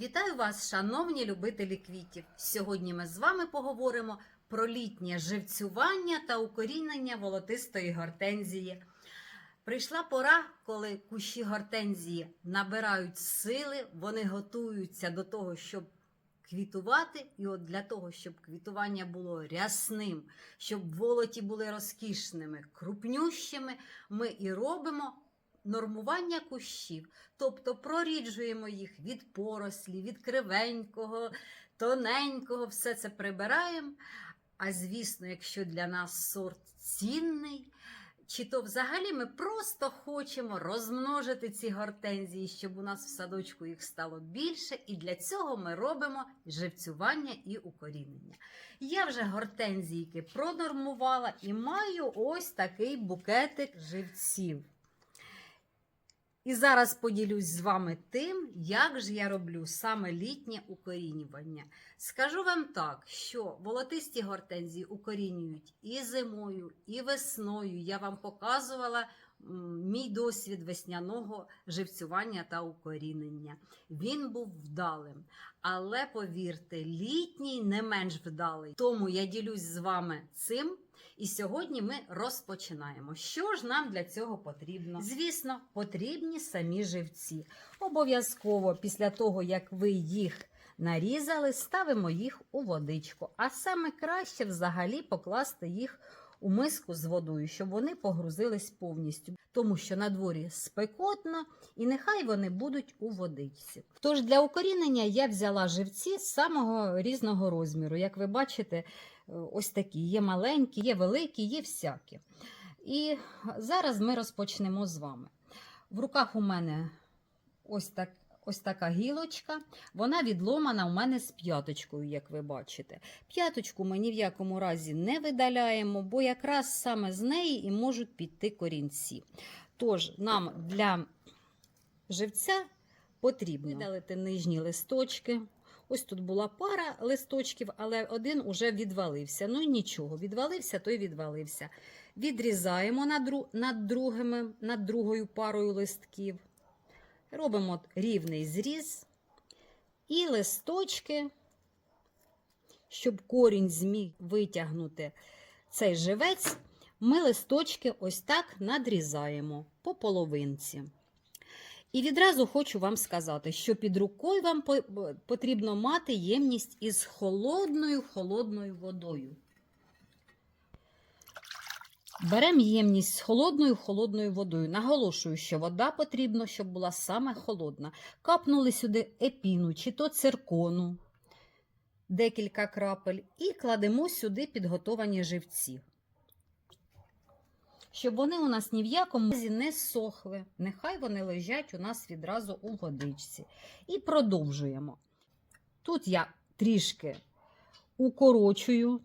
Вітаю вас, шановні любителі квітів! Сьогодні ми з вами поговоримо про літнє живцювання та укорінення волотистої гортензії. Прийшла пора, коли кущі гортензії набирають сили, вони готуються до того, щоб квітувати. І от для того, щоб квітування було рясним, щоб волоті були розкішними, крупнющими, ми і робимо нормування кущів. Тобто проріджуємо їх від порослі, від кривенького, тоненького, все це прибираємо. А звісно, якщо для нас сорт цінний, чи то взагалі ми просто хочемо розмножити ці гортензії, щоб у нас в садочку їх стало більше, і для цього ми робимо живцювання і укорінення. Я вже гортензійки пронормувала і маю ось такий букетик живців. І зараз поділюсь з вами тим, як ж я роблю саме літнє укорінювання. Скажу вам так, що волотисті гортензії укорінюють і зимою, і весною. Я вам показувала мій досвід весняного живцювання та укорінення. Він був вдалим. Але повірте, літній не менш вдалий. Тому я ділюсь з вами цим. І сьогодні ми розпочинаємо. Що ж нам для цього потрібно? Звісно, потрібні самі живці. Обов'язково після того, як ви їх нарізали, ставимо їх у водичку. А саме краще взагалі покласти їх у миску з водою, щоб вони погрузились повністю, тому що на дворі спекотно і нехай вони будуть у водичці. Тож для укорінення я взяла живці самого різного розміру. Як ви бачите, ось такі. Є маленькі, є великі, є всякі. І зараз ми розпочнемо з вами. В руках у мене ось, так, ось така гілочка. Вона відломана у мене з п'яточкою, як ви бачите. П'яточку ми ні в якому разі не видаляємо, бо якраз саме з неї і можуть піти корінці. Тож, нам для живця потрібно видалити нижні листочки. Ось тут була пара листочків, але один уже відвалився. Ну нічого, відвалився, то й відвалився. Відрізаємо над, другими, над другою парою листків. Робимо рівний зріз і листочки, щоб корінь зміг витягнути цей живець, ми листочки ось так надрізаємо по половинці. І відразу хочу вам сказати, що під рукою вам потрібно мати ємність із холодною холодною водою. Беремо ємність з холодною холодною водою. Наголошую, що вода потрібна, щоб була саме холодна. Капнули сюди епіну чи то циркону, декілька крапель, і кладемо сюди підготовані живці щоб вони у нас ні в якому разі не сохли. Нехай вони лежать у нас відразу у водичці. І продовжуємо. Тут я трішки укорочую,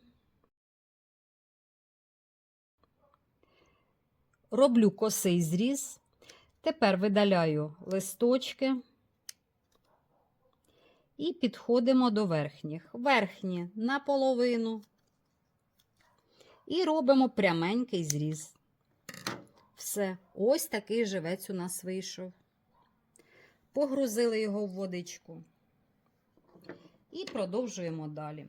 роблю косий зріз. Тепер видаляю листочки і підходимо до верхніх. Верхні наполовину. І робимо пряменький зріз. Все, ось такий живець у нас вийшов. Погрузили його в водичку. І продовжуємо далі.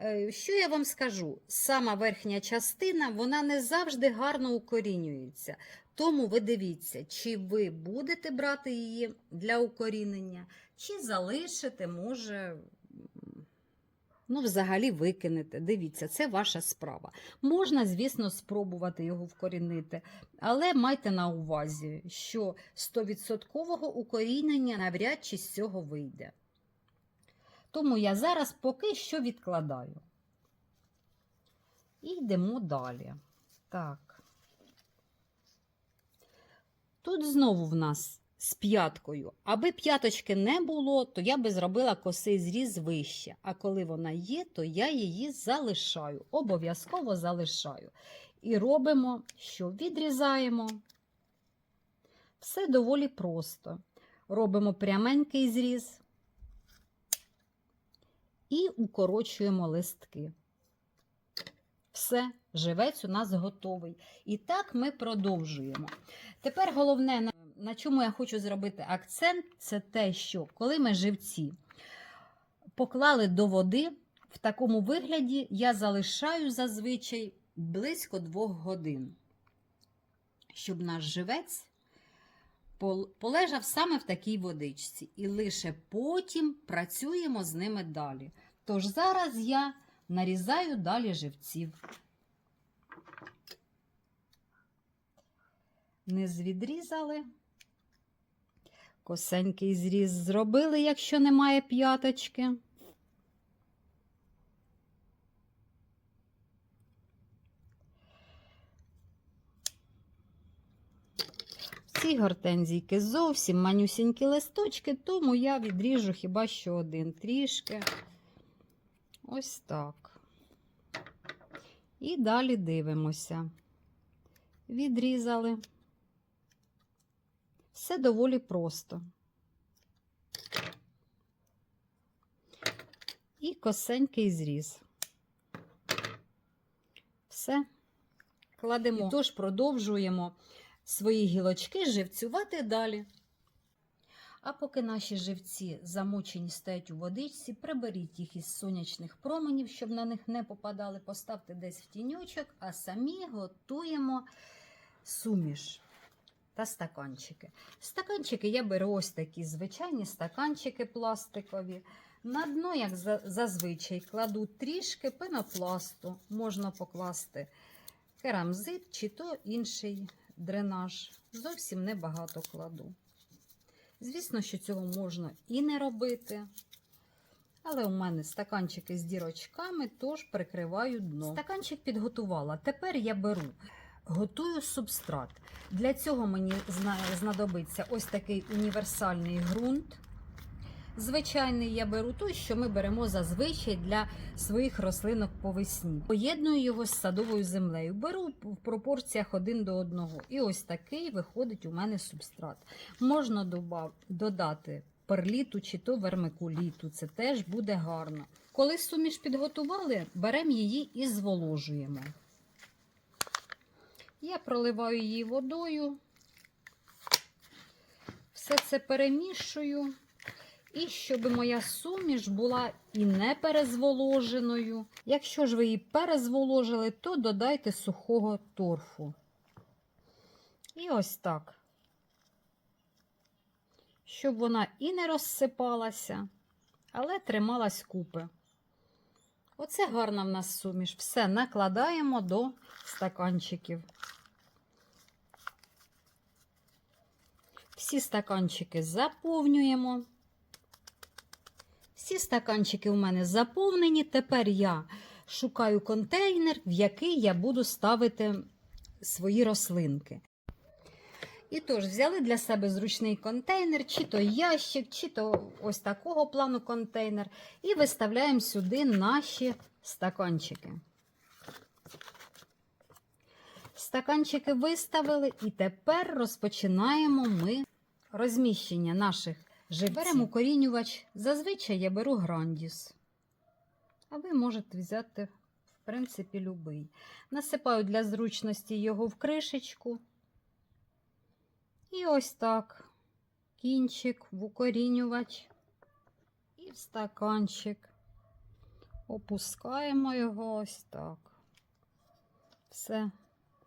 Е, Що я вам скажу? Сама верхня частина вона не завжди гарно укорінюється. Тому ви дивіться, чи ви будете брати її для укорінення, чи залишите, може, ну, взагалі викинете. Дивіться, це ваша справа. Можна, звісно, спробувати його вкорінити, але майте на увазі, що 100% укорінення навряд чи з цього вийде. Тому я зараз поки що відкладаю. І йдемо далі. Так. Тут знову в нас з п'яткою. Аби п'яточки не було, то я би зробила косий зріз вище. А коли вона є, то я її залишаю. Обов'язково залишаю. І робимо, що відрізаємо. Все доволі просто. Робимо пряменький зріз і укорочуємо листки. Все, живець у нас готовий. І так ми продовжуємо. Тепер головне на чому я хочу зробити акцент, це те, що коли ми живці поклали до води, в такому вигляді я залишаю зазвичай близько двох годин, щоб наш живець полежав саме в такій водичці. І лише потім працюємо з ними далі. Тож зараз я нарізаю далі живців. Низ відрізали. Косенький зріз зробили, якщо немає п'яточки. В цій гортензійки зовсім манюсінькі листочки, тому я відріжу хіба що один трішки. Ось так. І далі дивимося. Відрізали. Все доволі просто. І косенький зріз. Все. Кладемо. І тож продовжуємо свої гілочки живцювати далі. А поки наші живці замочені стоять у водичці, приберіть їх із сонячних променів, щоб на них не попадали, поставте десь в тіньочок, а самі готуємо суміш та стаканчики. Стаканчики я беру ось такі звичайні стаканчики пластикові. На дно, як зазвичай, кладу трішки пенопласту. Можна покласти керамзит чи то інший дренаж. Зовсім небагато кладу. Звісно, що цього можна і не робити. Але у мене стаканчики з дірочками, тож прикриваю дно. Стаканчик підготувала. Тепер я беру, готую субстрат. Для цього мені знадобиться ось такий універсальний ґрунт. Звичайний я беру той, що ми беремо зазвичай для своїх рослинок по весні. Поєдную його з садовою землею. Беру в пропорціях один до одного. І ось такий виходить у мене субстрат. Можна додати перліту чи то вермикуліту. Це теж буде гарно. Коли суміш підготували, беремо її і зволожуємо. Я проливаю її водою. Все це перемішую. І щоб моя суміш була і не перезволоженою. Якщо ж ви її перезволожили, то додайте сухого торфу. І ось так. Щоб вона і не розсипалася, але трималась купи. Оце гарна в нас суміш. Все накладаємо до стаканчиків. Всі стаканчики заповнюємо. Всі стаканчики у мене заповнені. Тепер я шукаю контейнер, в який я буду ставити свої рослинки. І тож, взяли для себе зручний контейнер, чи то ящик, чи то ось такого плану контейнер, і виставляємо сюди наші стаканчики. Стаканчики виставили, і тепер розпочинаємо ми розміщення наших живців. Беремо укорінювач. Зазвичай я беру грандіс. А ви можете взяти, в принципі, любий. Насипаю для зручності його в кришечку. І ось так. Кінчик в укорінювач і в стаканчик. Опускаємо його ось так. Все.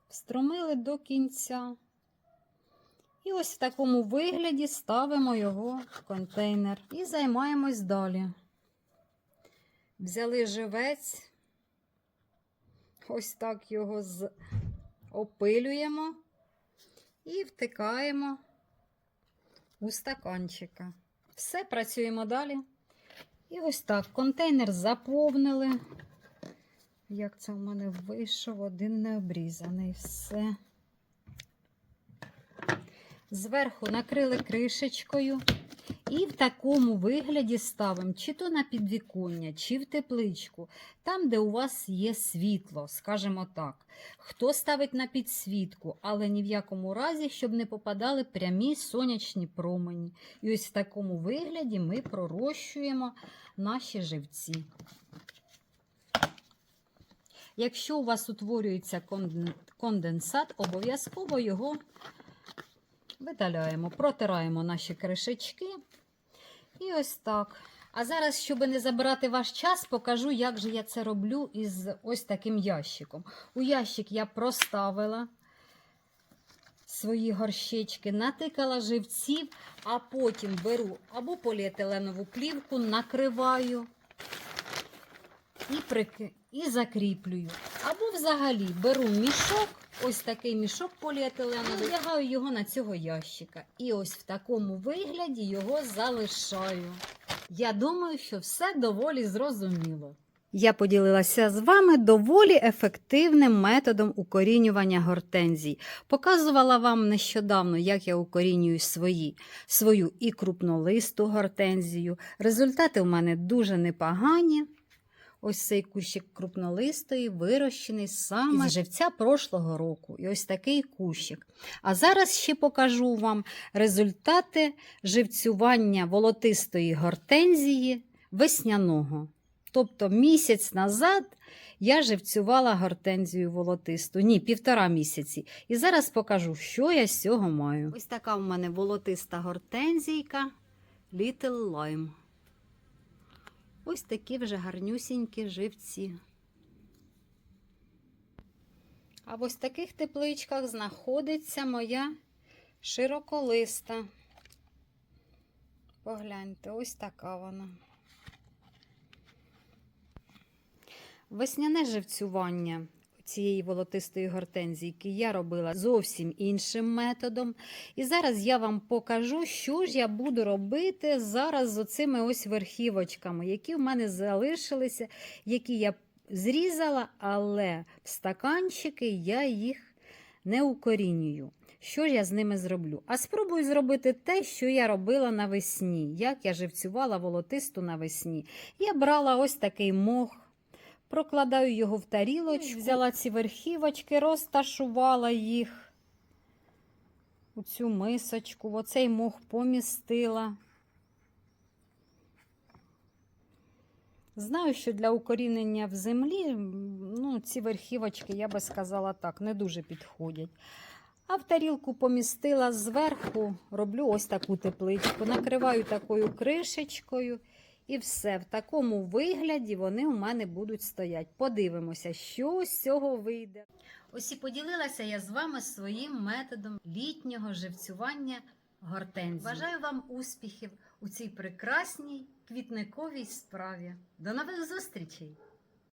Встромили до кінця. І ось в такому вигляді ставимо його в контейнер і займаємось далі. Взяли живець, ось так його з... опилюємо і втикаємо у стаканчика. Все, працюємо далі. І ось так контейнер заповнили. Як це в мене вийшов, один не обрізаний. Все. Зверху накрили кришечкою. І в такому вигляді ставимо чи то на підвіконня, чи в тепличку, там, де у вас є світло, скажімо так. Хто ставить на підсвітку, але ні в якому разі, щоб не попадали прямі сонячні промені. І ось в такому вигляді ми пророщуємо наші живці. Якщо у вас утворюється конденсат, обов'язково його Видаляємо, протираємо наші кришечки. І ось так. А зараз, щоб не забирати ваш час, покажу, як же я це роблю із ось таким ящиком. У ящик я проставила свої горщички, натикала живців, а потім беру або поліетиленову плівку, накриваю і, прики... і закріплюю. Або взагалі беру мішок, ось такий мішок поліетиленовий, вдягаю його на цього ящика. І ось в такому вигляді його залишаю. Я думаю, що все доволі зрозуміло. Я поділилася з вами доволі ефективним методом укорінювання гортензій. Показувала вам нещодавно, як я укорінюю свої, свою і крупнолисту гортензію. Результати у мене дуже непогані. Ось цей кущик крупнолистої вирощений саме із живця прошлого року. І ось такий кущик. А зараз ще покажу вам результати живцювання волотистої гортензії весняного. Тобто місяць назад я живцювала гортензію волотисту. Ні, півтора місяці. І зараз покажу, що я з цього маю. Ось така в мене волотиста гортензійка Little Lime. Ось такі вже гарнюсінькі живці. А в ось таких тепличках знаходиться моя широколиста. Погляньте, ось така вона. Весняне живцювання цієї волотистої гортензійки я робила зовсім іншим методом. І зараз я вам покажу, що ж я буду робити зараз з оцими ось верхівочками, які в мене залишилися, які я зрізала, але в стаканчики я їх не укорінюю. Що ж я з ними зроблю? А спробую зробити те, що я робила навесні, як я живцювала волотисту навесні. Я брала ось такий мох. Прокладаю його в тарілочку, взяла ці верхівочки, розташувала їх у цю мисочку, в оцей мох помістила. Знаю, що для укорінення в землі ну, ці верхівочки, я би сказала так, не дуже підходять. А в тарілку помістила зверху, роблю ось таку тепличку, накриваю такою кришечкою. І все, в такому вигляді вони у мене будуть стоять. Подивимося, що з цього вийде. Ось і поділилася я з вами своїм методом літнього живцювання гортензії. Бажаю вам успіхів у цій прекрасній квітниковій справі. До нових зустрічей!